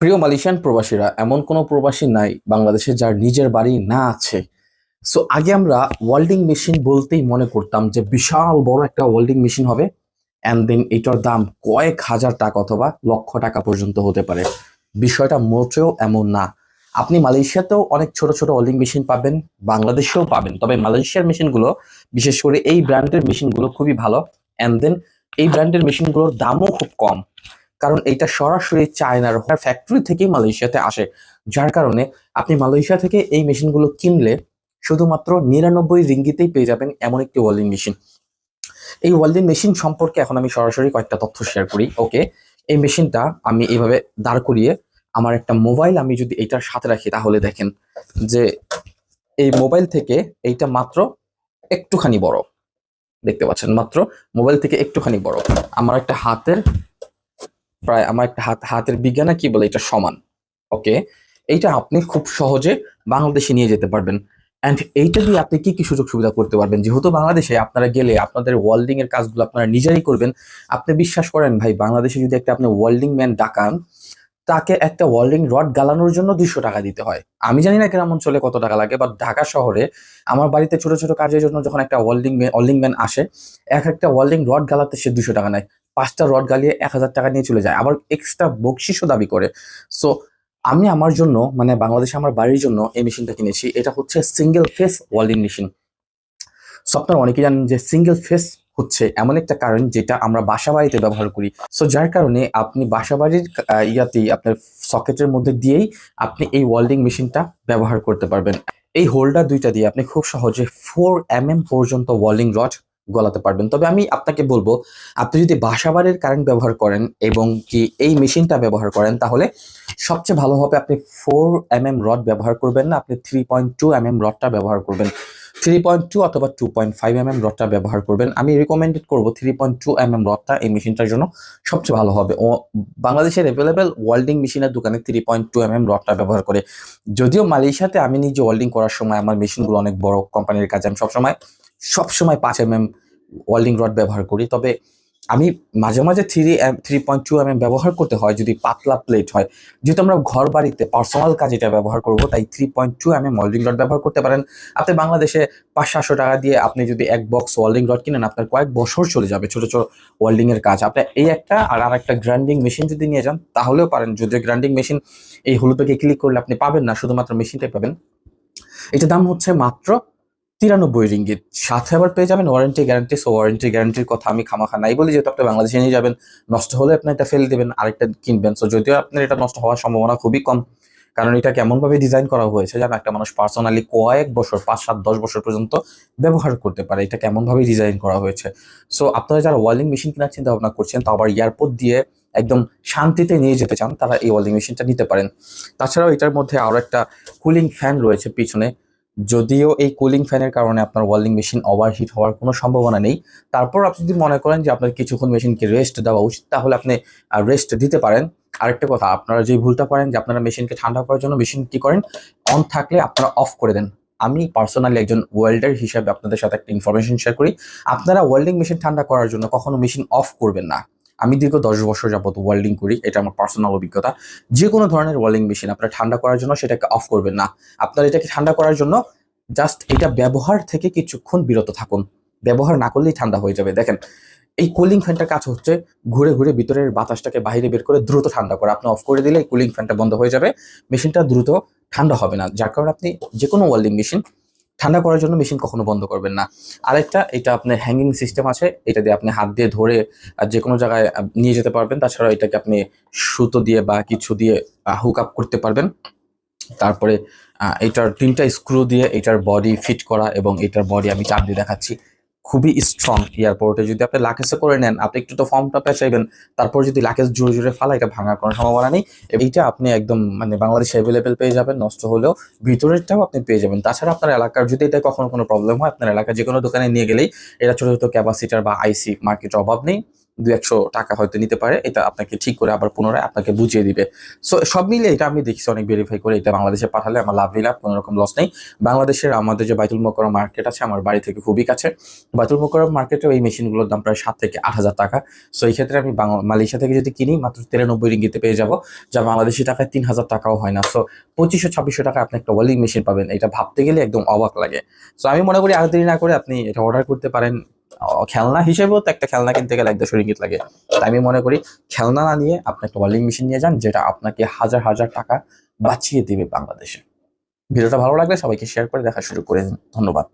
প্রিয় মালয়েশিয়ান প্রবাসীরা, এমন কোনো প্রবাসী নাই বাংলাদেশে যার নিজের বাড়ি না আছে। সো আগে আমরা ওয়েল্ডিং মেশিন বলতেই মনে করতাম যে বিশাল বড় একটা ওয়েল্ডিং মেশিন হবে অ্যান্ড দেন এটার দাম কয়েক হাজার টাকা অথবা লক্ষ টাকা পর্যন্ত হতে পারে। বিষয়টা মোটেও এমন না। আপনি মালয়েশিয়াতেও অনেক ছোট ছোট ওয়েল্ডিং মেশিন পাবেন, বাংলাদেশেও পাবেন, তবে মালয়েশিয়ার মেশিনগুলো বিশেষ করে এই ব্র্যান্ডের মেশিনগুলো খুবই ভালো অ্যান্ড দেন এই ব্র্যান্ডের মেশিনগুলোর দামও খুব কম। কারণ এটা সরাসরি চায়নার ফ্যাক্টরি থেকেই মালয়েশিয়াতে আসে। যার কারণে আপনি মালয়েশিয়া থেকে এই মেশিনগুলো কিনলে শুধুমাত্র নিরানব্বই রিঙ্গিতেই পেয়ে যাবেন এমন একটি ওয়েল্ডিং মেশিন এই ওয়েল্ডিং মেশিন সম্পর্কে এখন আমি সরাসরি কয়েকটা তথ্য শেয়ার করি ওকে এই মেশিনটা আমি এইভাবে দাঁড় করিয়ে আমার একটা মোবাইল আমি যদি এইটার সাথে রাখি তাহলে দেখেন যে এই মোবাইল থেকে এইটা মাত্র একটুখানি বড়। দেখতে পাচ্ছেন? মাত্র মোবাইল থেকে একটুখানি বড়। আমার একটা হাতের প্রায় আমার একটা হাত, হাতের বিজ্ঞানে কি বলে, এটা সমান ওকে এইটা আপনি খুব সহজে বাংলাদেশে নিয়ে যেতে পারবেন। অ্যান্ড এইটা দিয়ে আপনি কি কি সুযোগ সুবিধা করতে পারবেন? যেহেতু বাংলাদেশে আপনারা গেলে আপনাদের ওয়েল্ডিং এর কাজগুলো আপনারা নিজেরাই করবেন, আপনি বিশ্বাস করেন ভাই, বাংলাদেশে যদি একটা আপনি ওয়েল্ডিং ম্যান ডাকান, তাকে একটা ওয়েল্ডিং রড গালানোর জন্য দুইশো টাকা দিতে হয়। আমি জানি না গ্রাম অঞ্চলে কত টাকা লাগে বা ঢাকা শহরে আমার বাড়িতে ছোট ছোট কাজের জন্য যখন একটা ওয়েল্ডিং ওয়েল্ডিং ম্যান আসে, এক একটা ওয়েল্ডিং রড গালাতে সে দুশো টাকা নেয়। পাঁচটা রড গালিয়ে এক হাজার টাকা নিয়ে চলে যায়। আবার এক্সট্রা বকশিসও দাবি করে। সো আমি আমার জন্য মানে বাংলাদেশে আমার বাড়ির জন্য এই মেশিনটা কিনেছি। এটা হচ্ছে single phase welding machine so আপনারা অনেকেই জানেন যে সিঙ্গেল ফেস হচ্ছে এমন একটা কারণ যেটা আমরা বাসা বাড়িতে ব্যবহার করি। সো যার কারণে আপনি বাসা বাড়ির ইয়াতেই আপনার সকেটের মধ্যে দিয়েই আপনি এই ওয়েল্ডিং মেশিনটা ব্যবহার করতে পারবেন। এই হোল্ডার দুইটা দিয়ে আপনি খুব সহজে ফোর এম এম পর্যন্ত ওয়েল্ডিং রড গলাতে পারবেন। তবে আমি আপনাকে বলব, আপনি যদি বাসাবাড়ির কারেন্ট ব্যবহার করেন এবং কি এই মেশিনটা ব্যবহার করেন, তাহলে সবচেয়ে ভালো হবে আপনি ফোর এম এম রড ব্যবহার করবেন না, আপনি three point two M M রডটা ব্যবহার করবেন। থ্রি পয়েন্ট টু অথবা two point five M M রডটা ব্যবহার করবেন। আমি রিকমেন্ডেড করব three point two M M রডটা এই মেশিনটার জন্য সবচেয়ে ভালো হবে। ও বাংলাদেশের অ্যাভেলেবেল ওয়েল্ডিং মেশিনের দোকানে three point two M M রডটা ব্যবহার করে। যদিও মালয়েশিয়াতে আমি নিজে ওয়েল্ডিং করার সময় আমার মেশিনগুলো অনেক বড় কোম্পানির কাজে, আমি সবসময় সবসময় পাঁচ এম এম ওয়েল্ডিং রড ব্যবহার করি। তবে আমি মাঝে মাঝে three three point two M M ব্যবহার করতে হয় যদি পাতলা প্লেট হয়। যেহেতু আমরা ঘর বাড়িতে পার্সোনাল কাজ এটা ব্যবহার করব, তাই three point two M M welding rod ব্যবহার করতে পারেন। আপনি বাংলাদেশে পাঁচ সাতশো টাকা দিয়ে আপনি যদি এক বক্স ওয়েল্ডিং রড কিনেন, আপনার কয়েক বছর চলে যাবে ছোট ছোট ওয়েল্ডিং এর কাজ। আপনি এই একটা আর আর একটা গ্রাইন্ডিং মেশিন যদি নিয়ে যান, তাহলেও পারেন। যদিও গ্রাইন্ডিং মেশিন এই হলুদকে ক্লিক করলে আপনি পাবেন না, শুধুমাত্র মেশিনটাই পাবেন। এটার দাম হচ্ছে মাত্র তিরানব্বই রিঙ্গিত। সাথে আবার পেয়ে যাবেন ওয়ারেন্টি গ্যারান্টি সো ওয়ারেন্টি গ্যারান্টির কথা আমি খামাখা নাই বলি যেহেতু আপনি বাংলাদেশে নিয়ে যাবেন, নষ্ট হলে আপনি এটা ফেলে দেবেন, আরেকটা কিনবেন। সো যদিও আপনার এটা নষ্ট হওয়ার সম্ভাবনা খুবই কম, কারণ এটা কেমনভাবে ডিজাইন করা হয়েছে যেন একটা মানুষ পার্সোনালি কয়েক বছর, পাঁচ, সাত, দশ বছর পর্যন্ত ব্যবহার করতে পারে, এটা কেমনভাবে ডিজাইন করা হয়েছে। সো আপনারা যারা ওয়ালিং মেশিন কেনার চিন্তা ভাবনা করছেন তো আবার এয়ারপোর্ট দিয়ে একদম শান্তিতে নিয়ে যেতে চান, তারা এই ওয়ালিং মেশিনটা নিতে পারেন। তাছাড়াও এটার মধ্যে আরও একটা কুলিং ফ্যান রয়েছে পিছনে যদিও এই কুলিং ফ্যানের কারণে আপনার ওয়েল্ডিং মেশিন ওভারহিট হওয়ার কোনো সম্ভাবনা নেই। তারপর আপনি যদি মনে করেন যে আপনার কিছুক্ষণ মেশিনকে রেস্ট দেওয়া উচিত, তাহলে আপনি রেস্ট দিতে পারেন। আরেকটা কথা, আপনারা যে ভুলটা করেন যে আপনারা মেশিনকে ঠান্ডা করার জন্য মেশিন কি করেন অন থাকলে আপনারা অফ করে দেন। আমি পার্সোনালি একজন ওয়েল্ডার হিসাবে আপনাদের সাথে একটা ইনফরমেশন শেয়ার করি। আপনারা ওয়েল্ডিং মেশিন ঠান্ডা করার জন্য কখনো মেশিন অফ করবেন না। আমি দীর্ঘ দশ বছর যাবত ওয়েল্ডিং করি, এটা আমার পার্সোনাল অভিজ্ঞতা। যে কোনো ধরনের ওয়েল্ডিং মেশিন আপনারা ঠান্ডা করার জন্য সেটাকে অফ করবেন না। আপনার এটাকে ঠান্ডা করার জন্য জাস্ট এটা ব্যবহার থেকে কিছুক্ষণ বিরত থাকুন। ব্যবহার না করলেই ঠান্ডা হয়ে যাবে। দেখেন, এই কুলিং ফ্যানটার কাজ হচ্ছে ঘুরে ঘুরে ভিতরের বাতাসটাকে বাইরে বের করে দ্রুত ঠান্ডা করে। আপনি অফ করে দিলে কুলিং ফ্যানটা বন্ধ হয়ে যাবে। মেশিনটা দ্রুত ঠান্ডা হবে না। যার কারণে আপনি যে কোনো ওয়েল্ডিং মেশিন ঠান্ডা করার জন্য মেশিন কখনো বন্ধ করবেন না। আরেকটা, এটা আপনার হ্যাঙ্গিং সিস্টেম আছে, এটা দিয়ে আপনি হাত দিয়ে ধরে যে কোনো জায়গায় নিয়ে যেতে পারবেন। তাছাড়া এটাকে আপনি সুতো দিয়ে বা কিছু দিয়ে হুক আপ করতে পারবেন। তারপরে এটার তিনটা স্ক্রু দিয়ে এটার বডি ফিট করা এবং এটার বডি আমি চাপ দিয়ে দেখাচ্ছি। খুবই স্ট্রং এয়ারপোর্টে যদি আপনি লাকেজে করে নেন, আপনি একটু তো ফর্মটা পেঁচাইবেন তারপর যদি লাকেজ জোরে জোরে ফালা এটা ভাঙার কোনো সম্ভাবনা নেই। এইটা আপনি একদম মানে বাংলাদেশে অ্যাভেলেবেল পেয়ে যাবেন, নষ্ট হলেও ভিতরেরটাও আপনি পেয়ে যাবেন। তাছাড়া আপনার এলাকার যদি এটা কখনো কোনো প্রবলেম হয়, আপনার এলাকার যে কোনো দোকানে নিয়ে গেলেই এটা ছোটো ছোটো ক্যাপাসিটার বা আইসি মার্কেটের অভাব নেই। দু একশো টাকা হয়তো নিতে পারে, এটা আপনাকে ঠিক করে আবার পুনরায় আপনাকে বুঝিয়ে দিবে। সো সব মিলিয়ে এটা আমি দেখছি অনেক ভেরিফাই করে এটা বাংলাদেশে পাঠালে আমার লাভ কোনো রকম লস নেই। বাংলাদেশের আমাদের যে বাইতুল মোকরম মার্কেট আছে, আমার বাড়ি থেকে খুবই কাছে। বাইতুল মোকরম মার্কেটে এই মেশিনগুলোর দাম প্রায় সাত থেকে আট হাজার টাকা। সো এই ক্ষেত্রে আমি মালয়েশিয়া থেকে যদি কিনি, মাত্র তিরানব্বই রিঙ্গিতে পেয়ে যাব, যা বাংলাদেশি টাকায় তিন হাজার টাকাও হয় না। সো পঁচিশশো, ছাব্বিশশো টাকা আপনি একটা ওয়েল্ডিং মেশিন পাবেন, এটা ভাবতে গেলে একদম অবাক লাগে। সো আমি মনে করি আর দেরি না করে আপনি এটা অর্ডার করতে পারেন। খেলনা হিসেবেও তো একটা খেলনা কিনতে গেলে এক দেড়শো রিঙ্গিত লাগে। তাই আমি মনে করি খেলনা না নিয়ে আপনি একটা ওয়ালিং মেশিন নিয়ে যান, যেটা আপনাকে হাজার হাজার টাকা বাঁচিয়ে দেবে বাংলাদেশে। ভিডিওটা ভালো লাগলে সবাইকে শেয়ার করে দেখা শুরু করে দিন। ধন্যবাদ।